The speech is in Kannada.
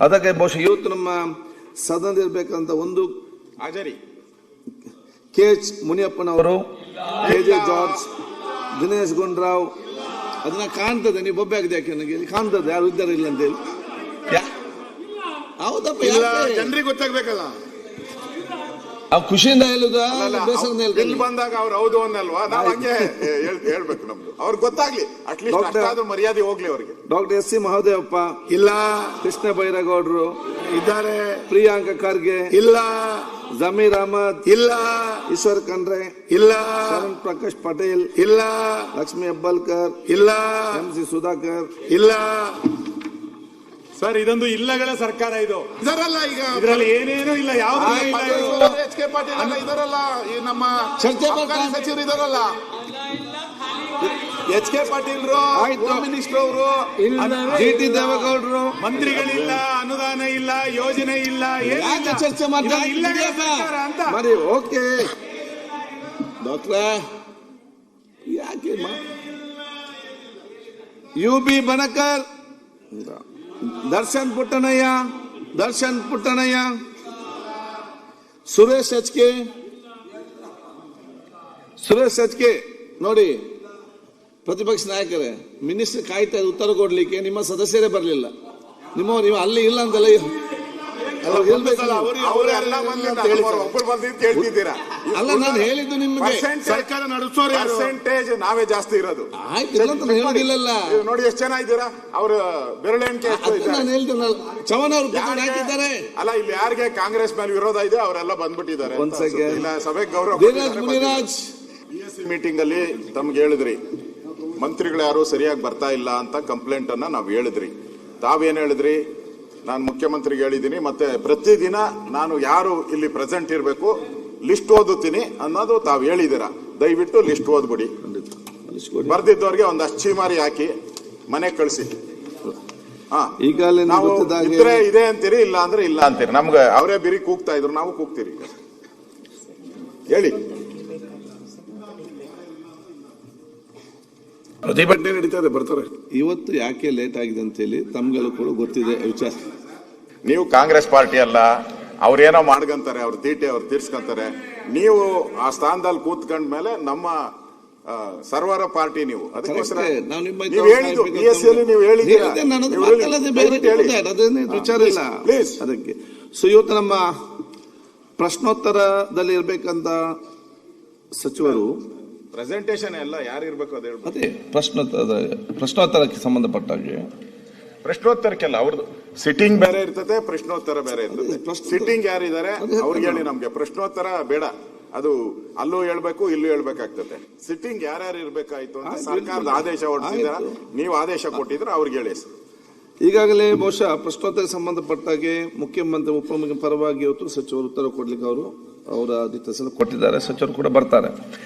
ಅದಕ್ಕೆ ಬಹುಶಃ ಇವತ್ತು ನಮ್ಮ ಸದನದಲ್ಲಿರ್ಬೇಕಂತ ಒಂದು ಹಾಜರಿ. ಕೆ ಎಚ್ ಮುನಿಯಪ್ಪನವರು K J George Dinesh Gundurao ಅದನ್ನ ಕಾಣ್ತದೆ ನೀವು ಬೊಬ್ಬೆ ಆಗಿದೆ ಯಾಕೆ ನನಗೆ ಇಲ್ಲಿ? ಕಾಣ್ತದೆ ಯಾರು ಇದ್ದಾರೆ ಇಲ್ಲ ಅಂತೇಳಿ ಯಾ- ಹೌದಪ್ಪ? ಜನರಿಗೆ ಗೊತ್ತಾಗ್ಬೇಕಲ್ಲ. ಅವ್ ಖುಷಿಯಿಂದ ಹೇಳುದ? ಬೇಸರದಿಂದ ಇಲ್ಲಿ ಬಂದಾಗ ಅವ್ರು ಹೌದು ಅನ್ನಲ್ವಾ? ನಾವು ಹಂಗೆ ಹೇಳ್- ಹೇಳ್ಬೇಕು ನಮ್ದು. ಅವ್ರಿಗೆ ಗೊತ್ತಾಗ್ಲಿ. ಅಟ್ಲೀಸ್ಟ್ ಅಷ್ಟಾದ್ರೂ ಮರ್ಯಾದೆ ಹೋಗ್ಲಿ ಅವ್ರಿಗೆ. ಡಾಕ್ಟರ್ ಎಸ್ ಸಿ ಮಹಾದೇವಪ್ಪ ಇಲ್ಲ. ಕೃಷ್ಣ ಬೈರೇಗೌಡರು ಇದ್ದಾರೆ. ಪ್ರಿಯಾಂಕ ಖರ್ಗೆ ಇಲ್ಲ. ಜಮೀರ್ ಅಹಮದ್ ಇಲ್ಲ. ಈಶ್ವರ್ ಖಂಡ್ರೆ ಇಲ್ಲ. ಶರಣ್ ಪ್ರಕಾಶ್ ಪಟೇಲ್ ಇಲ್ಲ. ಲಕ್ಷ್ಮಿ ಹೆಬ್ಬಾಳ್ಕರ್ ಇಲ್ಲ. ಎಂ ಸಿ ಸುಧಾಕರ್ ಇಲ್ಲ. ಸರ್ ಇದೊಂದು ಇಲ್ಲಗಳ ಸರ್ಕಾರ ಇದು. ಇದರಲ್ಲ ಈಗ ಇದರಲ್ಲಿ ಏನೇನು ಇಲ್ಲ ಯಾವ. ಎಚ್ ಕೆ ಪಾಟೀಲ್ ಎಲ್ಲ ಇದರಲ್ಲ ಈ ನಮ್ಮ ಚರ್ಚೆ ಸಚಿವರು ಇದರಲ್ಲ. ಎಚ್ ಕೆ ಪಾಟೀಲ್ರು ಮಿನಿಸ್ಟರ್ ಅವರು ಜಿ ಟಿ ದೇವೇಗೌಡರು. ಮಂತ್ರಿಗಳಿಲ್ಲ ಅನುದಾನ ಇಲ್ಲ ಯೋಜನೆ ಇಲ್ಲ ಏನು ಚರ್ಚೆ ಮಾಡ್ತಾರೆ ಇದೊಂದು ಇಲ್ಲಗಳ ಸರ್ಕಾರ ಅಂತ. ಮರಿ ಓಕೆ. ಡಾಕ್ಟ್ರ ಯಾಕೆ U B Banakar Darshan Puttannaiah Darshan Puttannaiah Suresh H K Suresh H K ನೋಡಿ, ಪ್ರತಿಪಕ್ಷ ನಾಯಕರೇ, ಮಿನಿಸ್ಟರ್ ಕಾಯ್ತಾ ಉತ್ತರ ಕೊಡ್ಲಿಕ್ಕೆ ನಿಮ್ಮ ಸದಸ್ಯರೇ ಬರಲಿಲ್ಲ. ನಿಮ್ಮ, ನೀವು ಅಲ್ಲಿ ಇಲ್ಲ ಅಂತಲ್ಲ ಅಲ್ಲ ನಾನು ಹೇಳಿದ್ದು ನಿಮಗೆ ಸರ್ಕಾರ ನಡೆಸೋರು ಪರ್ಸೆಂಟೇಜ್ ನಾವೇ ಜಾಸ್ತಿ ಇರೋದು. ಆಯ್ತಿಲ್ಲ ಅಂತ ನಾನು ಹೇಳುದಿಲ್ಲಲ್ಲ. ನೋಡಿ ಎಷ್ಟು ಜನ ಇದ್ದೀರಾ? ಅವ್ರ ಬೆರಳೆಣಿಕೆ ಚವನ್ ಅವರು ಹಾಕಿದ್ದಾರೆ. ಅಲ್ಲ ಇಲ್ಲಿ ಯಾರಿಗೆ ಕಾಂಗ್ರೆಸ್ ಮೇಲೆ ವಿರೋಧ ಇದೆ ಅವರೆಲ್ಲ ಬಂದ್ಬಿಟ್ಟಿದ್ದಾರೆ. ಇಲ್ಲ ಸಭೆಗೆ ಗೌರವ ಮೀಟಿಂಗ್ ಅಲ್ಲಿ ತಮ್ಗೆ ಹೇಳಿದ್ರಿ ಮಂತ್ರಿಗಳು ಯಾರು ಸರಿಯಾಗಿ ಬರ್ತಾ ಇಲ್ಲ ಅಂತ ಕಂಪ್ಲೇಂಟ್ ಅನ್ನ ನಾವು ಹೇಳಿದ್ರಿ. ತಾವೇನ್ ಹೇಳಿದ್ರಿ? ನಾನು ಮುಖ್ಯಮಂತ್ರಿಗೆ ಹೇಳಿದ್ದೀನಿ ಮತ್ತೆ ಪ್ರತಿದಿನ ನಾನು ಯಾರು ಇಲ್ಲಿ ಪ್ರೆಸೆಂಟ್ ಇರಬೇಕು ಲಿಸ್ಟ್ ಓದುತ್ತೀನಿ ಅನ್ನೋದು ತಾವು ಹೇಳಿದ್ದೀರಾ? ದಯವಿಟ್ಟು ಲಿಸ್ಟ್ ಓದ್ಬಿಡಿ. ಬರ್ದಿದ್ದವ್ರಿಗೆ ಒಂದು ಅಚ್ಚಿಮಾರಿ ಹಾಕಿ ಮನೆ ಕಳಿಸಿ. ನಾವು ಇದ್ರೆ ಇದೆ ಅಂತೀರಿ ಇಲ್ಲ ಅಂದ್ರೆ ಇಲ್ಲ ಅಂತೀರಿ. ನಮ್ಗೆ ಅವರೇ ಬಿರಿ ಕೂಗ್ತಾ ಇದ್ರು ನಾವು ಕೂಗ್ತೀರಿ ಹೇಳಿ. ಪ್ರತಿಭಟನೆ ನಡೀತದೆ ಬರ್ತಾರೆ. ಇವತ್ತು ಯಾಕೆ ಲೇಟ್ ಆಗಿದೆ ಅಂತ ಹೇಳಿ ತಮ್ಗೆಲ್ಲ ಕೂಡ ಗೊತ್ತಿದೆ ವಿಚಾರ. ನೀವು ಕಾಂಗ್ರೆಸ್ ಪಾರ್ಟಿ ಅಲ್ಲ ಅವ್ರೇನೋ ಮಾಡ್ಕೊಂತಾರೆ ಅವ್ರ ತೀಟೆ ಅವ್ರು ತೀರ್ಸ್ಕೊಂತಾರೆ. ನೀವು ಆ ಸ್ಥಾನದಲ್ಲಿ ಕೂತ್ಕೊಂಡ ಮೇಲೆ ನಮ್ಮ ಆ, ಸರ್ವರ ಪಾರ್ಟಿ ನೀವು. ಅದಕ್ಕೋಸ್ಕರ ನೀವು ಹೇಳಿದ್ದು ಎಸ್ ಹೇಳಿದ್ದೀರಾ. ವಿಚಾರ ಇಲ್ಲ. ಪ್ಲೀಸ್ ಅದಕ್ಕೆ. ಸೊ ಇವತ್ತು ನಮ್ಮ ಪ್ರಶ್ನೋತ್ತರದಲ್ಲಿ ಇರ್ಬೇಕಂತ ಸಚಿವರು ಪ್ರೆಸೆಂಟೇಶನ್ ಎಲ್ಲ ಯಾರು ಇರ್ಬೇಕು ಅದು ಹೇಳ್ಬೇಕು ಅದೇ ಪ್ರಶ್ನೋತ್ತರ ಪ್ರಶ್ನೋತ್ತರಕ್ಕೆ ಸಂಬಂಧಪಟ್ಟ ಹಾಗೆ ಪ್ರಶ್ನೋತ್ತರಕ್ಕೆಲ್ಲ ಅವ್ರದ್ದು ಸಿಟ್ಟಿಂಗ್ ಬೇರೆ ಇರ್ತದೆ ಪ್ರಶ್ನೋತ್ತರ ಬೇರೆ ಇರ್ತದೆ. ಪ್ರಶ್ನೋತ್ತರ- ಸಿಟ್ಟಿಂಗ್ ಯಾರಿದ್ದಾರೆ ಅವ್ರಿಗೆ ಹೇಳಿ ನಮ್ಗೆ. ಪ್ರಶ್ನೋತ್ತರ ಬೇಡ. ಅದು ಅಲ್ಲೂ ಹೇಳ್ಬೇಕು ಇಲ್ಲೂ ಹೇಳ್ಬೇಕಾಗ್ತದೆ. ಸಿಟ್ಟಿಂಗ್ ಯಾರ್ಯಾರು ಇರ್ಬೇಕಾಯ್ತು ಅಂತ ಸರ್ಕಾರದ ಆದೇಶ ಹೊರಡಿಸಿದಾರ. ನೀವು ಆದೇಶ ಕೊಟ್ಟಿದ್ರೆ ಅವ್ರಿಗೆ ಹೇಳಿ ಈಗಾಗಲೇ ಬಹುಶಃ ಪ್ರಶ್ನೋತ್ತರಕ್ಕೆ ಸಂಬಂಧಪಟ್ಟಾಗೆ ಮುಖ್ಯಮಂತ್ರಿ ಉಪಮುಖ್ಯ ಪರವಾಗಿ ಇವತ್ತು ಸಚಿವರು ಉತ್ತರ ಕೊಡ್ಲಿಕ್ಕೆ ಅವರು ಅವರ ಆದಿತ್ಯ ಕೊಟ್ಟಿದ್ದಾರೆ. ಸಚಿವರು ಕೂಡ ಬರ್ತಾರೆ.